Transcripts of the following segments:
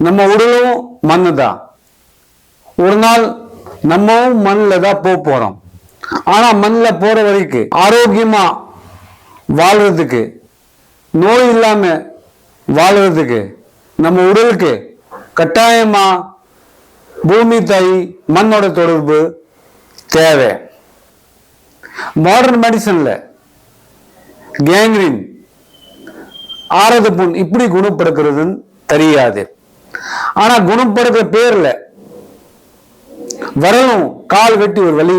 நம்ம உடலும் மண்ணு தான் ஒரு நாள் நம்மவும் மண்ணில் தான் போக போகிறோம் ஆனால் மண்ணில் போகிற வரைக்கும் ஆரோக்கியமாக வாழ்கிறதுக்கு நோய் இல்லாமல் வாழ்கிறதுக்கு நம்ம உடலுக்கு கட்டாயமாக பூமி தாய் மண்ணோட தொடர்பு தேவை. மாடர்ன் மெடிசனில் கேங்ரின் ஆரத புண் இப்படி குணப்படுத்துறதுன்னு தெரியாது. ஆனா குணப்படுத்துற பேர்ல வரலும் கால் வெட்டி ஒரு வழி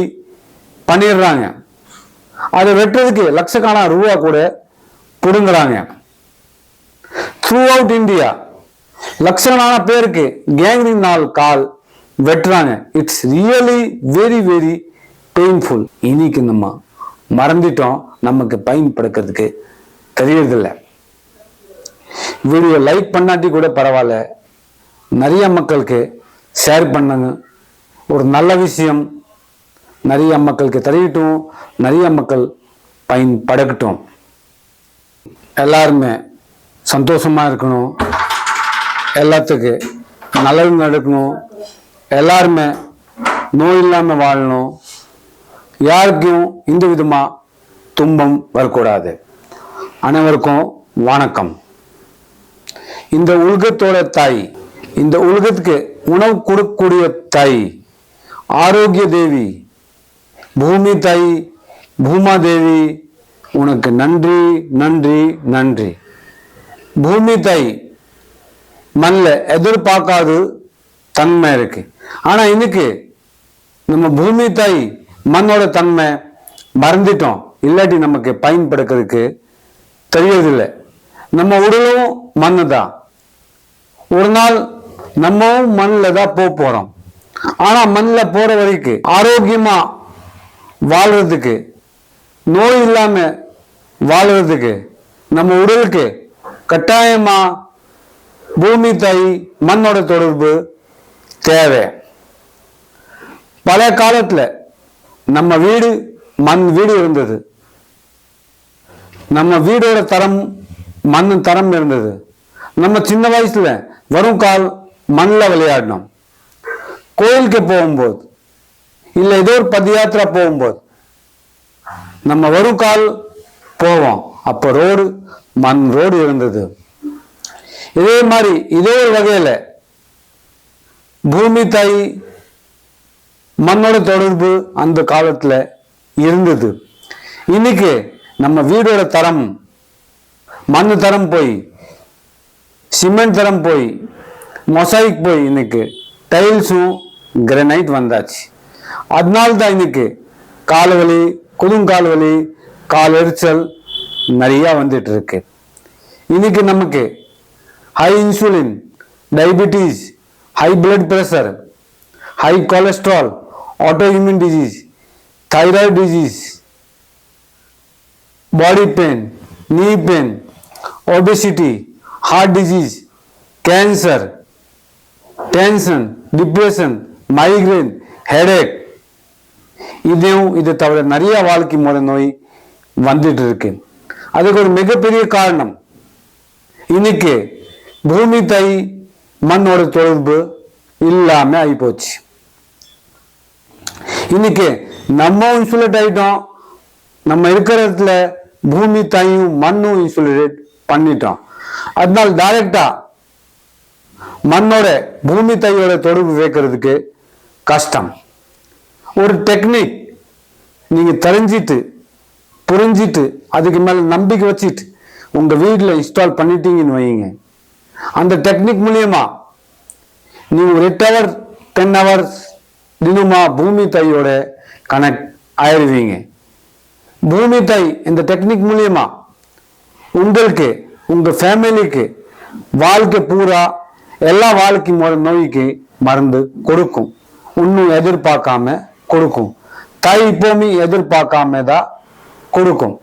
பண்ணிடுறாங்க. அதை வெட்டுறதுக்கு லட்சக்கணக்கான ரூபா கூட பிடுங்குறாங்க த்ரூ அவுட் இந்தியா லட்சக்கணான பேருக்கு கேங்க்ரின் நாள் கால் வெட்டுறாங்க. It's really very very painful இன்னைக்கு நம்ம மறந்துட்டோம். நமக்கு பயன்படுக்கிறதுக்கு தெரியறதில்லை. வீடியோ லைக் பண்ணாட்டி கூட பரவாயில்ல. நிறைய மக்களுக்கு ஷேர் பண்ணுங்க. ஒரு நல்ல விஷயம் நிறைய மக்களுக்கு தெரியட்டும் நிறைய மக்கள் பயன்படக்கட்டும் எல்லாருமே சந்தோஷமாக இருக்கணும். எல்லாத்துக்கு நல்லது நடக்கணும். எல்லாருமே நோய் இல்லாமல் வாழணும். யாருக்கும் இந்த விதமாக துன்பம் வரக்கூடாது. அனைவருக்கும் வணக்கம். இந்த உலகத்தோட தாய் இந்த உலகத்துக்கு உணவு கொடுக்கக்கூடிய தாய் ஆரோக்கிய தேவி பூமி தாய் பூமா தேவி உனக்கு நன்றி நன்றி நன்றி. பூமி தாய் மண்ணில் எதிர்பார்க்காது தன்மை இருக்கு. ஆனா இன்னைக்கு நம்ம பூமி தாய் மண்ணோட தன்மை மறந்துட்டோம். இல்லாட்டி நமக்கு பயன்படுக்கிறதுக்கு தெரியறதில்லை. நம்ம உடலும் மண்ணு தான் ஒரு நாள் நம்மவும் மண்ணில் தான் போக போகிறோம் ஆனால் மண்ணில் போகிற வரைக்கும் ஆரோக்கியமாக வாழ்கிறதுக்கு நோய் இல்லாமல் வாழ்கிறதுக்கு நம்ம உடலுக்கு கட்டாயமாக பூமி தாய் மண்ணோட தொடர்பு தேவை. பழைய காலத்தில் நம்ம வீடு மண் வீடு இருந்தது. நம்ம வீடோட தரம் மண் தரம் இருந்தது. நம்ம சின்ன வயசில் வரும் கால் மண்ணில் விளையாடினோம் கோயிலுக்கு போகும்போது இல்லை ஏதோ ஒரு பதயாத்திரா போகும்போது நம்ம வரும் கால் போவோம். அப்போ ரோடு மண் ரோடு இருந்தது. இதே மாதிரி இதே ஒரு வகையில பூமி தாய் மண்ணோட தொடர்பு அந்த காலத்துல இருந்தது. இன்னைக்கு நம்ம வீடோட தரம் மண் தரம் போய் சிமெண்ட் தரம் போய் மொசைக் போய் இன்னைக்கு டைல்ஸும் கிரனைட் வந்தாச்சு அதனால தான் இன்னைக்கு கால் வலி குதுங்கால் வலி கால் எரிச்சல் நிறையா வந்துட்டு இருக்கு இன்னைக்கு நமக்கு high insulin diabetes high blood pressure high cholesterol auto immune disease thyroid disease body pain, knee pain, obesity, heart disease cancer tension depression migraine headache இதையும் இதை தவிர நிறைய வாழ்க்கை முறை நோய் வந்துட்டு இருக்கு. அதுக்கு ஒரு மிகப்பெரிய காரணம். இன்னைக்கு பூமி தை மண்ணோட தொடர்பு இல்லாம ஆகிப்போச்சு இன்னைக்கு நம்ம இன்சுலேட் ஆயிட்டோம். நம்ம இருக்கிற இடத்துல பூமி தாயும் மண்ணும் இன்சுலேட் பண்ணிட்டோம். அதனால டைரக்டா மண்ணோட பூமி தாயோட தொடர்பு வைக்கிறதுக்கு கஷ்டம். ஒரு டெக்னிக் நீங்கள் தெரிஞ்சிட்டு புரிஞ்சிட்டு அதுக்கு மேலே நம்பிக்கை வச்சுட்டு உங்கள் வீட்டில் இன்ஸ்டால் பண்ணிட்டீங்கன்னு வைங்க அந்த டெக்னிக் மூலியமா நீங்கள் ஒரு எட்டு ஹவர் டென் ஹவர்ஸ் தினமா பூமி தாயோட கனெக்ட் ஆயிடுவீங்க பூமி தாய் இந்த டெக்னிக் மூலியமா உங்களுக்கு உங்கள் ஃபேமிலிக்கு வாழ்க்கை பூரா எல்லா வாழ்க்கை மூல நோய்க்கு மருந்து கொடுக்கும். இன்னும் எதிர்பார்க்காம கொடுக்கும். தாய் பூமி எதிர்பார்க்காம தான் கொடுக்கும்.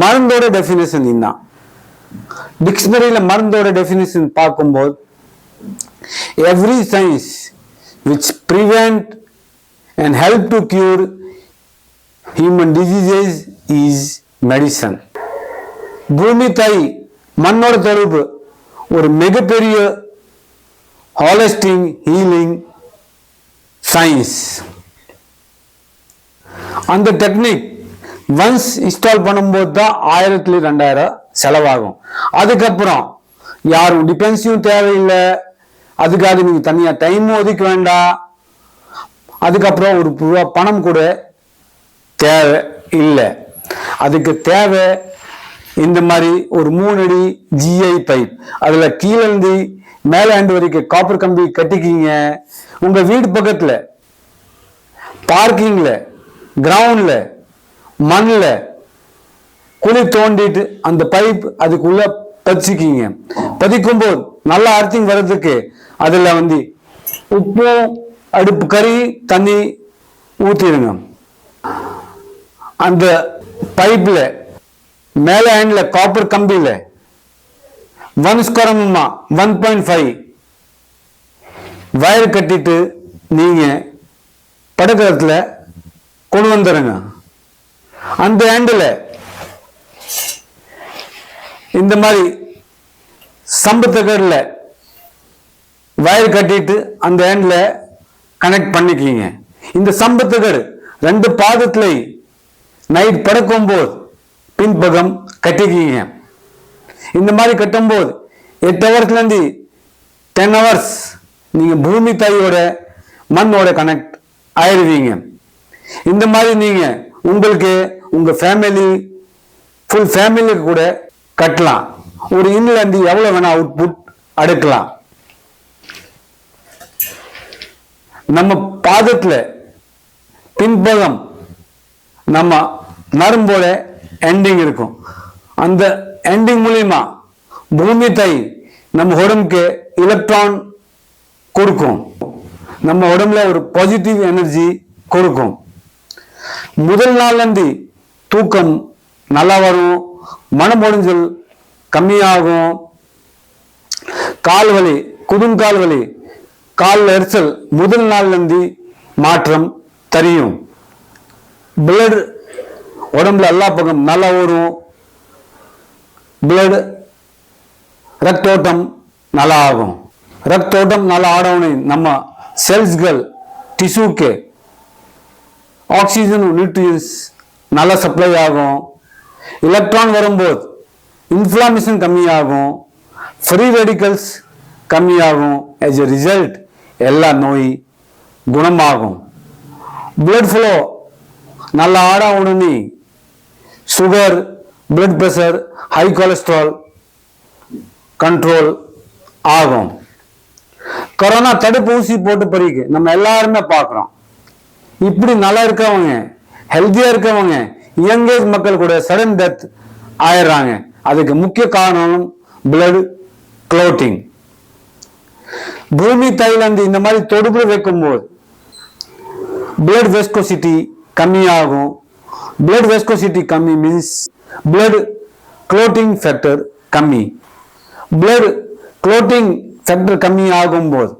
மருந்தோட டெஃபினேஷன் இதுதான். டிக்ஷனரியில மருந்தோட டெஃபினேஷன் பார்க்கும்போது every science which prevent and help to cure human diseases is medicine பூமி தாய் மண்ணோட தொடர்பு ஒரு மிகப்பெரிய ஹாலஸ்டிங் ஹீலிங் சயின்ஸ் அந்த டெக்னிக் ஒன்ஸ் இன்ஸ்டால் பண்ணும்போது தான் ஆயிரத்துல ரெண்டாயிரம் செலவாகும். அதுக்கப்புறம் யாரும் டிபென்ஸையும் தேவையில்லை. அதுக்காக நீங்கள் தனியாக டைமும் ஒதுக்க வேண்டாம். அதுக்கப்புறம் ஒரு ரூபா பணம் கூட தேவை இல்லை. அதுக்கு தேவை இந்த மாதிரி ஒரு மூணு அடி ஜிஐ பைப் அதுல கீழே இருந்து மேல ஆண்டு வரைக்கும் காப்பர் கம்பி கட்டிக்கிங்க. உங்க வீடு பக்கத்துல பார்க்கிங்ல கிரவுண்ட்ல மண்ணில் குழி தோண்டிட்டு அந்த பைப் அதுக்குள்ள பதிச்சுக்கிங்க. பதிக்கும் போது நல்லா அர்த்திங் வர்றதுக்கு அதுல வந்து உப்பும் அடுப்பு கறி தண்ணி ஊத்திடுங்க. அந்த பைப்ல மேல ஹேண்ட்ல காப்பர் கம்பியில. ஒன் ஸ்கொரமுமா ஒன் பாயிண்ட் ஃபைவ் வயர் கட்டிட்டு நீங்க படுக்கிறதுல கொண்டு வந்துடுங்க அந்த ஹேண்டில் இந்த மாதிரி சம்பத்தகரில் வயர் கட்டிட்டு அந்த ஹேண்டில் கனெக்ட் பண்ணிக்கிங்க. இந்த சம்பத்துக்கர் ரெண்டு பாதத்துல நைட் படுக்கும்போது பின்பக்கம் கட்டிக்கிங்க. இந்த மாதிரி கட்டும்போது எட்டு ஹவர்ஸ்லேருந்து டென் ஹவர்ஸ் நீங்கள் பூமி தாயோட மண்ணோட கனெக்ட் ஆயிடுவீங்க இந்த மாதிரி நீங்கள் உங்களுக்கு உங்கள் ஃபேமிலி ஃபுல் ஃபேமிலிக்கு கூட கட்டலாம். ஒரு இன்லேருந்து எவ்வளோ வேணால் அவுட்புட் அடுக்கலாம் நம்ம பாதத்தில் பின்பகம் நம்ம நரம்போட எண்டிங் இருக்கும். அந்த எண்டிங் மூலியமா பூமி தாய் நம்ம உடம்புக்கு எலக்ட்ரான் கொடுக்கும். நம்ம உடம்புல ஒரு பாசிட்டிவ் எனர்ஜி கொடுக்கும். முதல் நாள்லேருந்து தூக்கம் நல்லா வரும் மனம் ஒடிஞ்சல் கம்மியாகும். கால் வலி குதுங்கால் வலி கால் எரிச்சல் முதல் நாள்லேருந்து மாற்றம் தெரியும். பிளட் உடம்புல எல்லா பக்கம் நல்லா ஓடும். பிளடு ரத்தோட்டம் நல்லா ஆகும். ரத்தோட்டம் நல்லா ஆடணும் நம்ம செல்ஸ்கள் டிஷ்யூக்கு ஆக்சிஜன் நியூட்ரியன்ஸ் நல்லா சப்ளை ஆகும். எலக்ட்ரான் வரும்போது இன்ஃப்ளாமேஷன் கம்மியாகும். ஃப்ரீ ரெடிக்கல்ஸ் கம்மியாகும். ஆஸ் எ ரிசல்ட் எல்லா நோய் குணமாகும். பிளட் ஃப்ளோ நல்லா ஆட உடனே sugar blood pressure high cholesterol control ஆகும். கொரோனா தடுப்பூசி போட்டு பிறகு நம்ம எல்லாருமே பார்க்குறோம். இப்படி நல்லா இருக்கவங்க ஹெல்த்தியாக இருக்கவங்க யங்கேஜ் மக்கள் கூட சடன் டெத் ஆயிடுறாங்க. அதுக்கு முக்கிய காரணம் பிளட் க்ளோட்டிங் பூமி தைலந்து இந்த மாதிரி தொடுப்பு வைக்கும்போது பிளட் வெஸ்கோசிட்டி கம்மியாகும். பிளட் வெஸ்கோசிட்டி கம்மி மீன்ஸ் பிளட் க்ளோட்டிங் ஃபேக்டர் கம்மி. பிளட் க்ளோட்டிங் ஃபேக்டர் கம்மி ஆகும்போது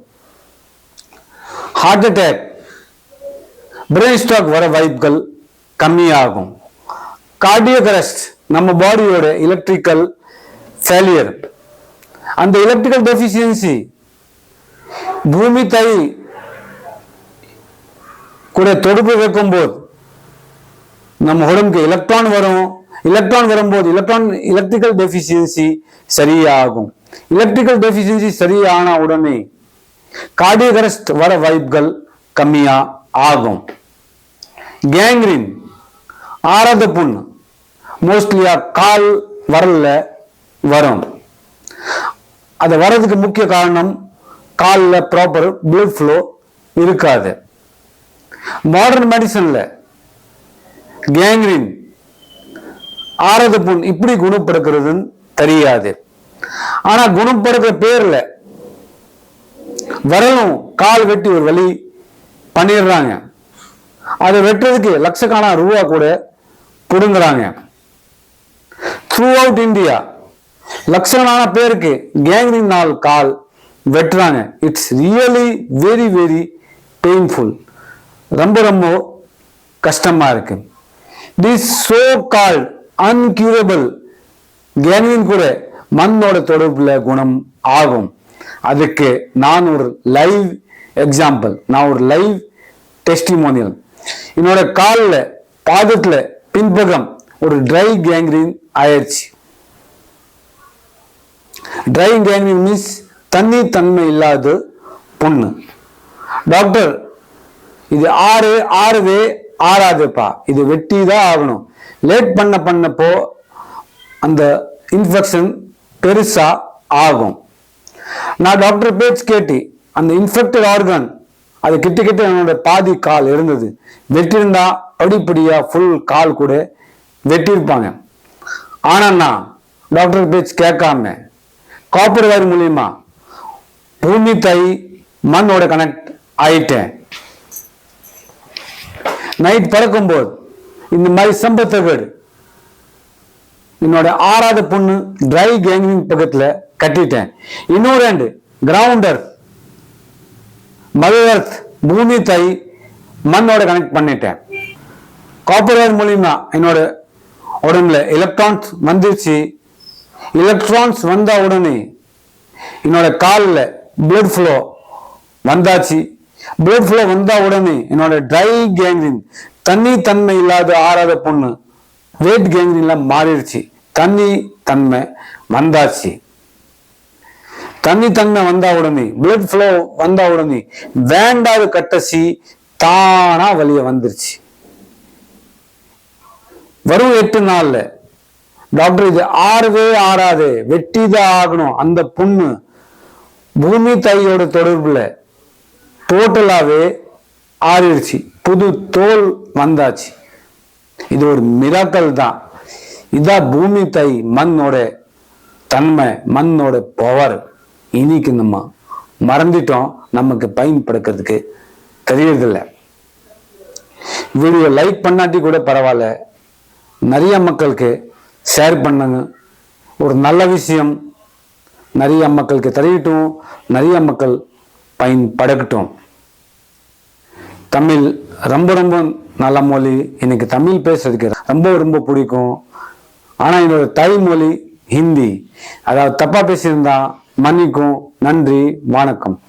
ஹார்ட் அட்டாக் பிரெயின் ஸ்ட்ரோக் வர வாய்ப்புகள் கம்மியாகும். கார்டியக் அரெஸ்ட் நம்ம பாடியோட எலக்ட்ரிக்கல் ஃபெயிலியர் அந்த எலக்ட்ரிக்கல் டெஃபிஷியன்சி பூமி தாய் கூட தொடர்பு வைக்கும்போது நம்ம உடம்புக்கு எலக்ட்ரான் வரும். எலக்ட்ரான் வரும்போது எலக்ட்ரான் எலக்ட்ரிக்கல் டெஃபிஷியன்சி சரியாகும். எலக்ட்ரிக்கல் டெஃபிஷியன்சி சரியான உடனே கார்டியக் அரெஸ்ட் வர வாய்ப்புகள் கம்மியா ஆகும். கேங்க்ரின் ஆறாத புண் மோஸ்ட்லியா கால் வரல வரும். அது வர்றதுக்கு முக்கிய காரணம் காலில் ப்ராப்பர் blood ஃப்ளோ இருக்காது. மாடர்ன் மெடிசனில் கேங்க்ரின் ஆறது புண் இப்படி குணப்படுக்கிறதுன்னு தெரியாது. ஆனா குணப்படுத்துற பேர்ல வரலும் கால் வெட்டி ஒரு வழி பண்ணிடுறாங்க. அதை வெட்டுறதுக்கு லட்சக்கணக்கான ரூபா கூட பிடுங்குறாங்க த்ரூ அவுட் இந்தியா லட்சக்கணக்கான பேருக்கு கேங்கிரின் நாள் கால் வெட்டுறாங்க. It's really very very painful ரொம்ப ரொம்ப கஷ்டமா இருக்கு. திஸ் சோ கால்ட் அன்கியூரபிள் கேனியும் கூட மண்ணோட தொடர்புல குணம் ஆகும். அதுக்கு நான் ஒரு லைவ் எக்ஸாம்பிள் நான் ஒரு லைவ் டெஸ்டிமோனியல் என்னோட காலில் பாதத்தில் பின்பகம் ஒரு ட்ரை கேங்க்ரீன் ஆயிடுச்சு ட்ரை கேங்க்ரீன் மீன்ஸ் தண்ணி தன்மை இல்லாத புண்ணு. டாக்டர் இது ஆறு ஆறுவே ஆறாதுப்பா. இது வெட்டி தான் ஆகணும். லேட் பண்ண பண்ணப்போ அந்த இன்ஃபெக்ஷன் பெருசா ஆகும். நான் டாக்டர் பேச்சு கேட்டி அந்த இன்ஃபெக்டட் ஆர்கன் அது கிட்ட கிட்ட என்னோட பாதி கால் இருந்தது. வெட்டியிருந்தா படிப்படியா ஃபுல் கால் கூட வெட்டியிருப்பாங்க. ஆனா நான் டாக்டர் பேச்சு கேட்காம காப்பர் வயர் மூலியமா பூமி தை மண்ணோட கனெக்ட் ஆயிட்டேன். நைட் பறக்கும்போது இந்த மாதிரி சம்பத்தகடு என்னோட ஆறாவது பொண்ணு ட்ரை கேங்கிங் பக்கத்துல கட்டிட்டேன். இன்னொரு ரெண்டு கிரவுண்டர் மதர் எர்த் பூமி தை மண்ணோட கனெக்ட் பண்ணிட்டேன். காப்பர் வயர் மூலியமா என்னோட உடம்புல எலக்ட்ரான்ஸ் வந்துருச்சு. எலக்ட்ரான்ஸ் வந்த உடனே என்னோட காலில் பிளட் ஃப்ளோ வந்தாச்சு. பிளட் ஃப்ளோ வந்தா உடனே என்னோட ட்ரை கேங்க்ரின் தண்ணி தன்மை இல்லாத ஆறாத பொண்ணு வெயிட் கேங்க்ரின்லாம் மாறிடுச்சு. தண்ணி தன்மை வந்தாச்சு. தண்ணி தன்மை வந்தா உடனே பிளட் ஃப்ளோ வந்தா உடனே வேண்டாத கட்டசி தானா வழிய வந்துருச்சு. வரும் எட்டு நாள்ல டாக்டர் இது ஆறவே ஆறாது வெட்டிதான் ஆகணும். அந்த பொண்ணு பூமி தாயோட தொடர்புல டோட்டலாகவே ஆறிடுச்சு. புது தோல் வந்தாச்சு. இது ஒரு மிராக்கல் தான். இதான் பூமி தை மண்ணோட தன்மை மண்ணோட பவர் இன்னைக்கு நம்ம மறந்துட்டோம். நமக்கு பயன்படுக்கிறதுக்கு தெரியறதில்ல. வீடியோ லைக் பண்ணாட்டி கூட பரவாயில்ல. நிறைய மக்களுக்கு ஷேர் பண்ணுங்க. ஒரு நல்ல விஷயம் நிறைய மக்களுக்கு தெரியட்டும் நிறைய மக்கள் பயன்படட்டும் தமிழ் ரொம்ப ரொம்ப நல்ல மொழி. எனக்கு தமிழ் பேசுறதுக்கு ரொம்ப ரொம்ப பிடிக்கும். ஆனால் என்னோட தாய்மொழி ஹிந்தி. அதாவது தப்பாக பேசியிருந்தா மன்னிக்கும். நன்றி. வணக்கம்.